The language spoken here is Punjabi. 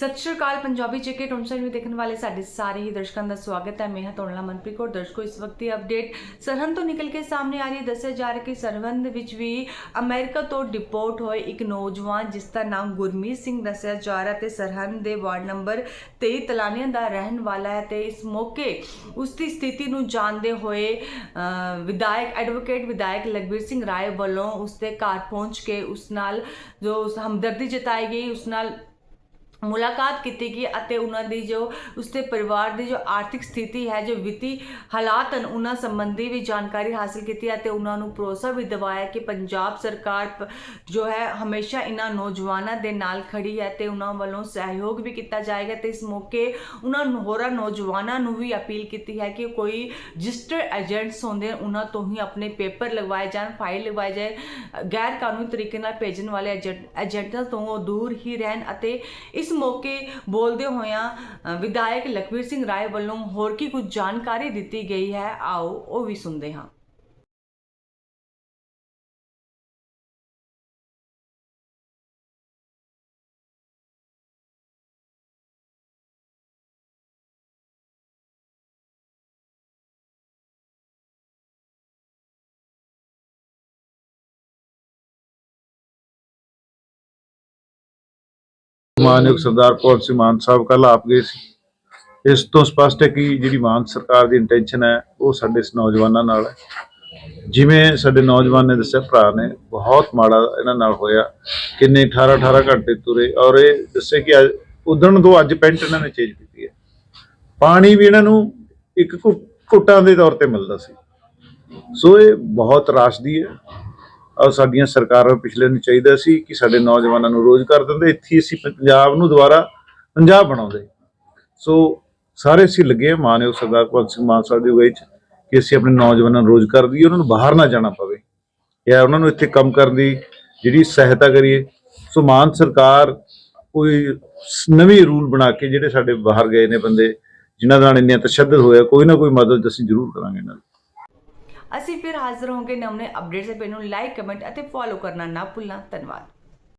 ਸਤਿ ਸ਼੍ਰੀ ਅਕਾਲ, ਪੰਜਾਬੀ ਜੇਕੇ ਟੋਨਸਨ ਵੀ ਦੇਖਣ ਵਾਲੇ ਸਾਡੇ ਸਾਰੇ ਹੀ ਦਰਸ਼ਕਾਂ ਦਾ ਸਵਾਗਤ ਹੈ। ਮੈਂ ਹਾਂ ਤੋੜਲਾ ਮਨਪ੍ਰੀਤ ਕੌਰ, ਦਰਸ਼ਕੋ, ਇਸ ਵਕਤ ਦੀ ਅਪਡੇਟ ਸਰਹੰਦ ਤੋਂ ਨਿਕਲ ਕੇ ਸਾਹਮਣੇ ਆ ਰਹੀ ਹੈ। ਦੱਸਿਆ ਜਾ ਰਿਹਾ ਕਿ ਸਰਹੰਦ ਵਿੱਚ ਵੀ ਅਮਰੀਕਾ ਤੋਂ ਡਿਪੋਰਟ ਹੋਏ ਇੱਕ ਨੌਜਵਾਨ, ਜਿਸ ਦਾ ਨਾਮ ਗੁਰਮੀਤ ਸਿੰਘ ਦੱਸਿਆ ਜਾ ਰਿਹਾ ਤੇ ਸਰਹੰਦ ਦੇ ਵਾਰਡ ਨੰਬਰ 23 ਤਲਾਨੀਆਂ ਦਾ ਰਹਿਣ ਵਾਲਾ ਹੈ ਤੇ ਇਸ ਮੌਕੇ ਉਸ ਦੀ ਸਥਿਤੀ ਨੂੰ ਜਾਣਦੇ ਹੋਏ ਵਿਧਾਇਕ ਐਡਵੋਕੇਟ ਵਿਧਾਇਕ ਲਖਬੀਰ ਸਿੰਘ ਰਾਏ ਵੱਲੋਂ ਉਸ ਦੇ ਘਰ ਪਹੁੰਚ ਕੇ ਉਸ ਨਾਲ ਜੋ ਹਮਦਰਦੀ ਜਤਾਈ ਗਈ, ਉਸ ਨਾਲ ਮੁਲਾਕਾਤ ਕੀਤੀ ਗਈ ਅਤੇ ਉਹਨਾਂ ਦੀ ਜੋ ਉਸਦੇ ਪਰਿਵਾਰ ਦੀ ਜੋ ਆਰਥਿਕ ਸਥਿਤੀ ਹੈ, ਜੋ ਵਿੱਤੀ ਹਾਲਾਤ ਹਨ, ਉਹਨਾਂ ਸੰਬੰਧੀ ਵੀ ਜਾਣਕਾਰੀ ਹਾਸਲ ਕੀਤੀ ਅਤੇ ਉਹਨਾਂ ਨੂੰ ਭਰੋਸਾ ਵੀ ਦਿਵਾਇਆ ਕਿ ਪੰਜਾਬ ਸਰਕਾਰ ਪ- ਜੋ ਹੈ, ਹਮੇਸ਼ਾ ਇਹਨਾਂ ਨੌਜਵਾਨਾਂ ਦੇ ਨਾਲ ਖੜੀ ਹੈ ਤੇ ਉਹਨਾਂ ਵੱਲੋਂ ਸਹਿਯੋਗ ਵੀ ਕੀਤਾ ਜਾਏਗਾ ਤੇ ਇਸ ਮੌਕੇ ਉਹਨਾਂ ਹੋਰਾਂ ਨੌਜਵਾਨਾਂ ਨੂੰ ਵੀ ਅਪੀਲ ਕੀਤੀ ਹੈ ਕਿ ਕੋਈ ਰਜਿਸਟਰ ਏਜੰਟਸ ਹੁੰਦੇ ਉਹਨਾਂ ਤੋਂ ਹੀ ਆਪਣੇ ਪੇਪਰ ਲਗਵਾਏ ਜਾਣ, ਫਾਈਲ ਲਗਵਾਏ ਜਾਏ ਗੈਰ ਕਾਨੂੰਨੀ ਤਰੀਕੇ ਨਾਲ ਭੇਜਣ ਵਾਲੇ ਏਜੰਟ- ਏਜੰਟਾਂ ਤੋਂ ਉਹ ਦੂਰ ਹੀ ਰਹਿਣ ਅਤੇ ਇਸ ਮੌਕੇ ਬੋਲਦੇ ਹੋਇਆਂ ਵਿਧਾਇਕ ਲਖਵੀਰ ਸਿੰਘ ਰਾਏ ਵੱਲੋਂ ਹੋਰ ਕੀ ਕੁਝ ਜਾਣਕਾਰੀ ਦਿੱਤੀ ਗਈ ਹੈ, ਆਓ ਉਹ ਵੀ ਸੁਣਦੇ ਹਾਂ। ਮਾਨਯੋਗ ਸਰਦਾਰ ਭਗਵੰਤ ਸਿੰਘ ਮਾਨ ਸਾਹਿਬ ਕੱਲ ਆਪ ਗਏ ਸੀ। ਇਸ ਤੋਂ ਸਪਸ਼ਟ ਹੈ ਕਿ ਜਿਹੜੀ ਮਾਨ ਸਰਕਾਰ ਦੀ ਇੰਟੈਂਸ਼ਨ ਹੈ, ਉਹ ਸਾਡੇ ਇਸ ਨੌਜਵਾਨਾਂ ਨਾਲ ਹੈ। ਜਿਵੇਂ ਸਾਡੇ ਨੌਜਵਾਨ ਨੇ ਦੱਸਿਆ, ਭਰਾ ਨੇ ਬਹੁਤ ਮਾੜਾ ਇਹਨਾਂ ਨਾਲ ਹੋਇਆ। ਕਿੰਨੇ 18 18 ਘੰਟੇ ਤੁਰੇ ਔਰ ਇਹ ਦੱਸੇ ਕਿ ਅੱਜ- ਉਦਣ ਤੋਂ ਅੱਜ ਪੈਂਟ ਇਹਨਾਂ ਨੇ ਚੇਂਜ ਕੀਤੀ ਹੈ। ਪਾਣੀ ਵੀ ਇਹਨਾਂ ਨੂੰ ਇੱਕ ਘੁ- ਘੁੱਟਾਂ ਦੇ ਤੌਰ ਤੇ ਮਿਲਦਾ ਸੀ। ਸੋ ਇਹ ਬਹੁਤ ਰਾਸ਼ਦੀ ਹੈ। ਸਾਡੀਆਂ ਸਰਕਾਰਾਂ ਪਿਛਲੇ ਨੂੰ ਚਾਹੀਦਾ ਸੀ ਕਿ ਸਾਡੇ ਨੌਜਵਾਨਾਂ ਨੂੰ ਰੋਜ਼ਗਾਰ ਦਿੰਦੇ। ਇੱਥੇ ਅਸੀਂ ਪੰਜਾਬ ਨੂੰ ਦੁਬਾਰਾ ਪੰਜਾਬ ਬਣਾਉਂਦੇ। ਸੋ ਸਾਰੇ ਅਸੀਂ ਲੱਗੇ ਹਾਂ ਮਾਨਯੋਗ ਸਰਦਾਰ ਭਗਵੰਤ ਸਿੰਘ ਮਾਨ ਸਾਹਿਬ ਦੀ ਅਗਵਾਈ 'ਚ ਕਿ ਅਸੀਂ ਆਪਣੇ ਨੌਜਵਾਨਾਂ ਨੂੰ ਰੋਜ਼ਗਾਰ ਦਈਏ, ਉਹਨਾਂ ਨੂੰ ਬਾਹਰ ਨਾ ਜਾਣਾ ਪਵੇ। ਜਾਂ ਉਹਨਾਂ ਨੂੰ ਇੱਥੇ ਕੰਮ ਕਰਨ ਦੀ ਜਿਹੜੀ ਸਹਾਇਤਾ ਕਰੀਏ। ਸੋ ਮਾਨ ਸਰਕਾਰ ਕੋਈ ਨਵੇਂ ਰੂਲ ਬਣਾ ਕੇ ਜਿਹੜੇ ਸਾਡੇ ਬਾਹਰ ਗਏ ਨੇ ਬੰਦੇ, ਜਿਨ੍ਹਾਂ ਨਾਲ ਇੰਨੇ ਤਸ਼ੱਦਦ ਹੋਇਆ, ਕੋਈ ਨਾ ਕੋਈ ਮਦਦ ਅਸੀਂ ਜ਼ਰੂਰ ਕਰਾਂਗੇ ਇਹਨਾਂ ਦੀ। ਅਸੀਂ ਫਿਰ ਹਾਜ਼ਰ ਹੋਵਾਂਗੇ ਨਵੇਂ ਅਪਡੇਟਸ ਦੇ ਨੂੰ ਲਾਈਕ ਕਮੈਂਟ ਅਤੇ ਫੋਲੋ ਕਰਨਾ ਨਾ ਭੁੱਲਣਾ। ਧੰਨਵਾਦ।